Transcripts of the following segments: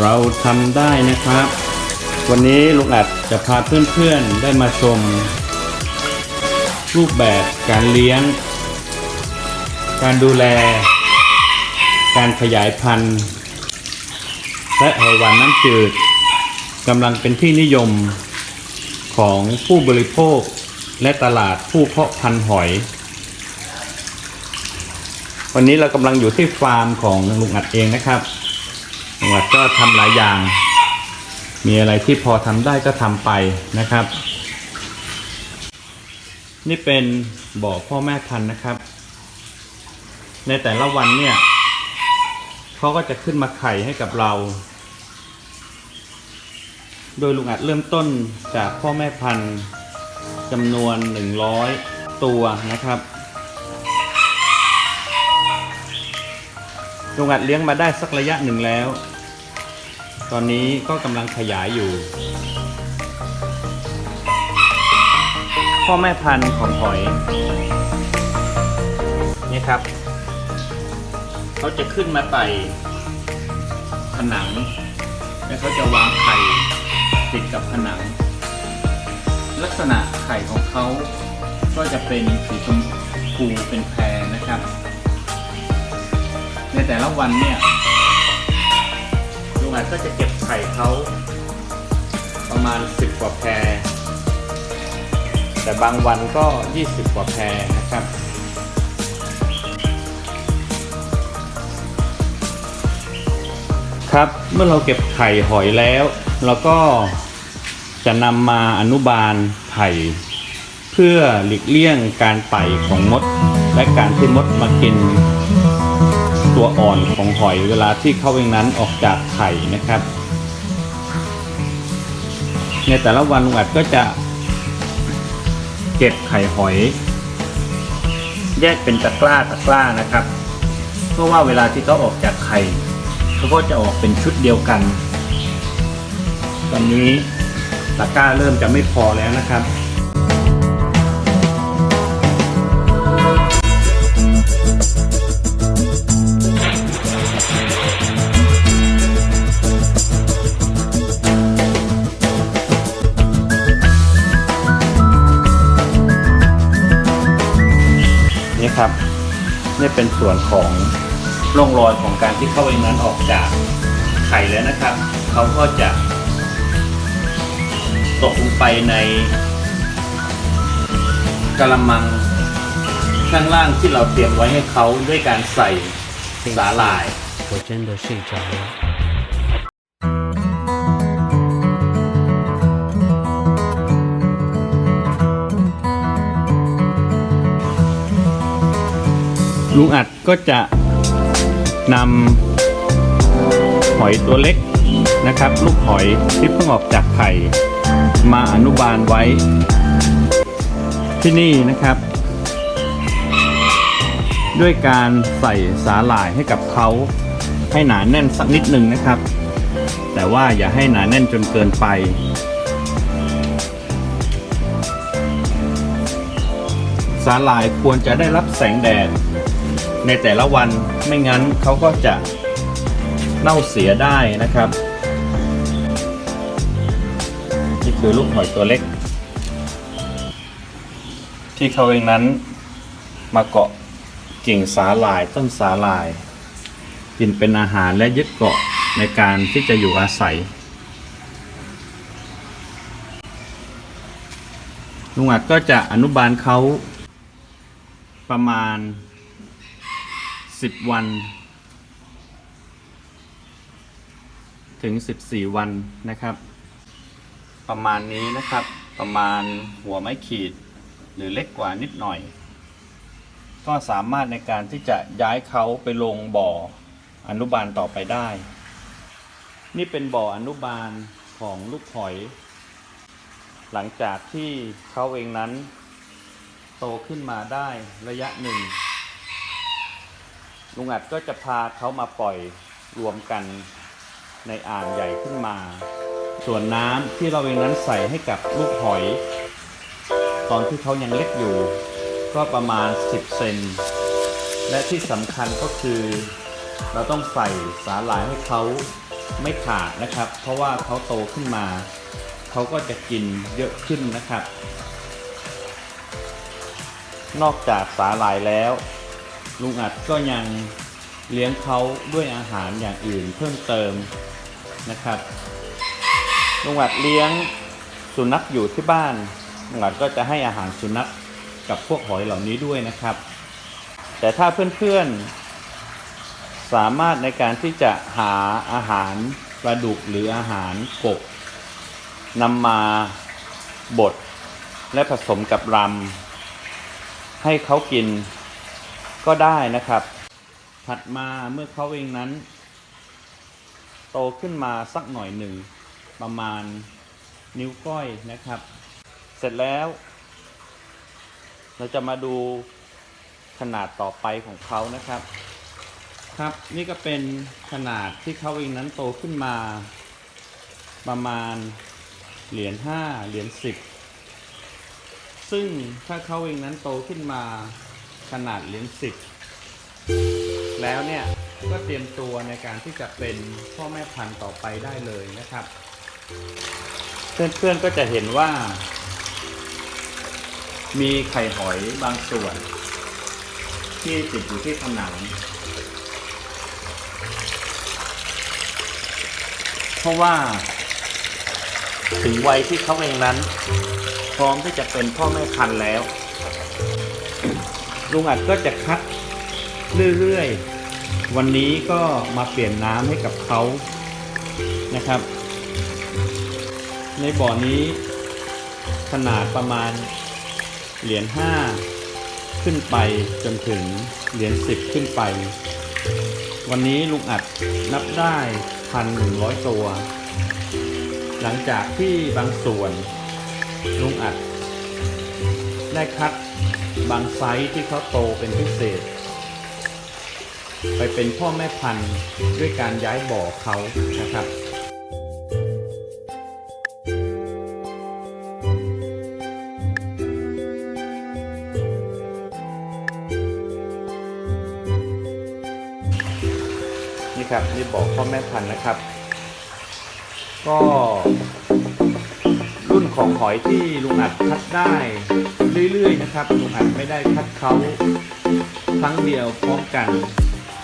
เราทำได้นะครับ วันนี้ลุงอัดจะพาเพื่อนๆได้มาชม รูปแบบการเลี้ยง การดูแล การขยายพันธุ์ และหอยหวานน้ำจืดกำลังเป็นที่นิยมของผู้บริโภคและตลาดผู้เพาะพันธุ์หอย วันนี้เรากำลังอยู่ที่ฟาร์มของลุงอัดเองนะครับ ลุงอัดก็ทำหลายอย่าง มีอะไรที่พอทำได้ก็ทำไปนะครับ นี่เป็นบ่อพ่อแม่พันธุ์นะครับ ในแต่ละวันเนี่ยเขาก็จะขึ้นมาไข่ให้กับเรา โดยลุงอัดเริ่มต้นจากพ่อแม่พันธุ์จำนวน 100 ตัวนะครับลุงอัดเลี้ยงมาได้สักระยะหนึ่งแล้ว ตอนนี้ก็กำลังขยายอยู่ พ่อแม่พันธุ์ของหอย นี่ครับ เขาจะขึ้นมาไต่ผนัง แล้วเขาจะวางไข่ติดกับผนัง ลักษณะไข่ของเขาก็จะเป็นสีชมพูเป็นแพรนะครับ ในแต่ละวันเนี่ย งอาจก็จะเก็บไข่เขาประมาณ 10 กว่าแพร แต่บางวันก็ 20 กว่าแพรนะครับครับเมื่อเราเก็บไข่หอยแล้ว เราก็จะนำมาอนุบาลไข่ เพื่อหลีกเลี่ยงการไต่ของมด และการที่มดมากิน ตัวอ่อนของหอยเวลาที่เขาเองนั้นออกจากไข่นะครับ ในแต่ละวันลุงอัดก็จะ เก็บไข่หอย แยกเป็นตะกร้าตะกร้านะครับ เพราะว่าเวลาที่เขาออกจากไข่เขาก็จะออกเป็นชุดเดียวกัน ตอนนี้ตะกร้าเริ่มจะไม่พอแล้วนะครับ นี่เป็นส่วนของร่องรอยของการที่เข้าเองนั้นออกจากไข่แล้วนะครับ เขาก็จะตกลงไปในกระมังข้างล่างที่เราเตรียมไว้ให้เขาด้วยการใส่สาหร่าย 我真的睡着了。 ลุงอัดก็จะนำหอยตัวเล็กนะครับ ลูกหอยที่เพิ่งออกจากไข่มาอนุบาลไว้ ที่นี่นะครับ ด้วยการใส่สาหร่ายให้กับเขาให้หนาแน่นสักนิดหนึ่งนะครับ แต่ว่าอย่าให้หนาแน่นจนเกินไปสาหร่ายควรจะได้รับแสงแดด ในแต่ละวันไม่งั้นเขาก็จะเน่าเสียได้นะครับ นี่คือลูกหอยตัวเล็ก ที่เขาเองนั้นมาเกาะกิ่งสาหร่ายต้นสาหร่าย กินเป็นอาหารและยึดเกาะในการที่จะอยู่อาศัยลุงอัดก็จะอนุบาลเขาประมาณ 10วัน ถึง14วันนะครับ ประมาณนี้นะครับ ประมาณหัวไม้ขีด หรือเล็กกว่านิดหน่อย ก็สามารถในการที่จะย้ายเขาไปลงบ่ออนุบาลต่อไปได้ นี่เป็นบ่ออนุบาลของลูกหอย หลังจากที่เขาเองนั้น โตขึ้นมาได้ระยะหนึ่ง ลุงอัดก็จะพาเขามาปล่อยรวมกันในอ่างใหญ่ขึ้นมา ส่วนน้ำที่เราเองนั้นใส่ให้กับลูกหอย ตอนที่เขายังเล็กอยู่ ก็ประมาณ 10 เซนและที่สำคัญก็คือ เราต้องใส่สาหร่ายให้เขาไม่ขาดนะครับ เพราะว่าเขาโตขึ้นมา เขาก็จะกินเยอะขึ้นนะครับ นอกจากสาหร่ายแล้ว ลุงอัดก็ยังเลี้ยงเขาด้วยอาหารอย่างอื่นเพิ่มเติมนะครับ ลุงอัดเลี้ยงสุนัขอยู่ที่บ้านลุงอัดก็จะให้อาหารสุนัขกับพวกหอยเหล่านี้ด้วยนะครับ แต่ถ้าเพื่อนๆ สามารถในการที่จะหาอาหารปลาดุกหรืออาหารกบนำมาบดและผสมกับรำให้เขากิน ก็ได้นะครับ ถัดมาเมื่อเขาเองนั้น โตขึ้นมาสักหน่อยหนึ่ง ประมาณนิ้วก้อยนะครับ เสร็จแล้ว เราจะมาดูขนาดต่อไปของเขานะครับ ครับนี่ก็เป็นขนาดที่เขาเองนั้นโตขึ้นมา ประมาณเหรียญห้าเหรียญสิบซึ่งถ้าเขาเองนั้นโตขึ้นมา ขนาดเหรียญสิบแล้วเนี่ยก็เตรียมตัวในการที่จะเป็นพ่อแม่พันธุ์ต่อไปได้เลยนะครับ เพื่อนๆก็จะเห็นว่า มีไข่หอยบางส่วน ที่ติดอยู่ที่ผนังเพราะว่าถึงวัยที่เขาเองนั้น พร้อมที่จะเป็นพ่อแม่พันธุ์แล้ว ลุงอัดก็จะคัดเรื่อยๆ วันนี้ก็มาเปลี่ยนน้ำให้กับเขานะครับ ในบ่อนี้ขนาดประมาณเหรียญห้าขึ้นไปจนถึงเหรียญสิบขึ้นไป วันนี้ลุงอัดนับได้พันหนึ่งร้อยตัว หลังจากที่บางส่วนลุงอัดได้คัด บางไซส์ที่เขาโตเป็นพิเศษ ไปเป็นพ่อแม่พันธุ์ด้วยการย้ายบ่อเขานะครับนี่ครับนี่บอกพ่อแม่พันธุ์นะครับ ก็ ของหอยที่ลุงอัดคัดได้เรื่อยๆนะครับลุงอัดไม่ได้คัดเขาครั้งเดียวพร้อมกัน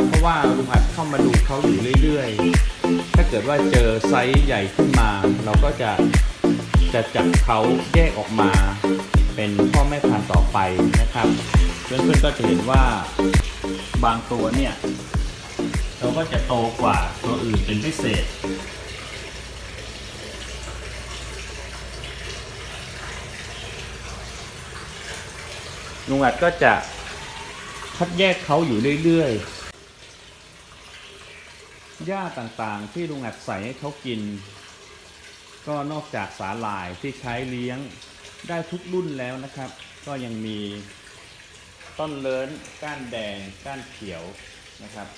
เพราะว่าลุงอัดเข้ามาดูเขาอยู่เรื่อยๆ ถ้าเกิดว่าเจอไซส์ใหญ่ขึ้นมา เราก็จะจะจับเขาแยกออกมา เป็นพ่อแม่พันธุ์ต่อไปนะครับ เพื่อนๆก็จะเห็นว่าบางตัวเนี่ย เราก็จะโตกว่าตัวอื่นเป็นพิเศษ ลุงอัดก็จะคัดแยกเขาอยู่เรื่อยๆ หญ้าต่างๆ ที่ลุงอัดใส่ให้เขากิน ก็นอกจากสาหร่ายที่ใช้เลี้ยงได้ทุกรุ่นแล้วนะครับ ก็ยังมีต้นเลินก้านแดง ก้านเขียวนะครับ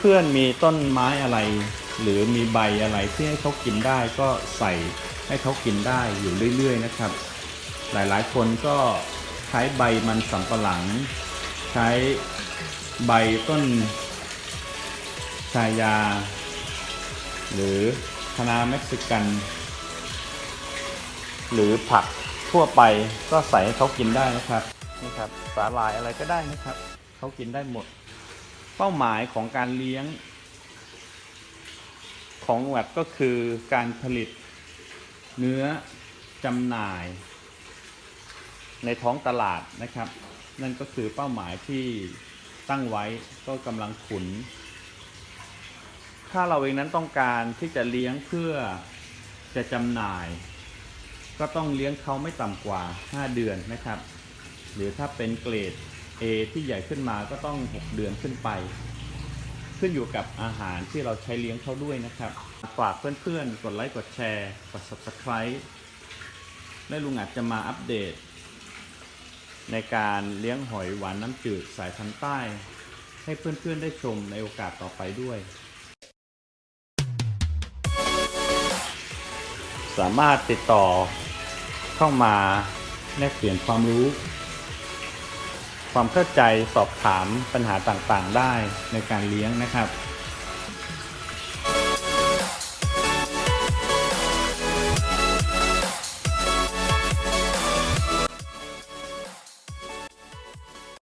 เพื่อนๆมีต้นไม้อะไร หรือมีใบอะไรที่ให้เขากินได้ก็ใส่ให้เขากินได้อยู่เรื่อย ๆ นะครับ หลายๆ คนก็ใช้ใบมันสำปะหลัง ใช้ใบต้นชายา หรือคะน้าเม็กซิกัน หรือผักทั่วไปก็ใส่ให้เขากินได้นะครับนี่ครับสาหร่ายอะไรก็ได้นะครับเขากินได้หมด เป้าหมายของการเลี้ยง ของแวดก็คือการผลิตเนื้อจำหน่าย ในท้องตลาดนะครับ นั่นก็คือเป้าหมายที่ตั้งไว้ก็กำลังขุน ถ้าเราเองนั้นต้องการที่จะเลี้ยงเพื่อจะจำหน่าย ก็ต้องเลี้ยงเขาไม่ต่ำกว่า 5 เดือนนะครับ หรือถ้าเป็นเกรด A ที่ใหญ่ขึ้นมาก็ต้อง 6 เดือนขึ้นไป ขึ้นอยู่กับอาหารที่เราใช้เลี้ยงเขาด้วยนะครับ ฝากเพื่อนๆ กดไลค์ กดแชร์ กด subscribe และลุงอาจจะมาอัปเดต ในการเลี้ยงหอยหวานน้ำจืดสายพันธุ์ใต้ ให้เพื่อนๆได้ชมในโอกาสต่อไปด้วย สามารถติดต่อเข้ามาแลกเปลี่ยนความรู้ ความเข้าใจสอบถามปัญหาต่างๆได้ในการเลี้ยงนะครับ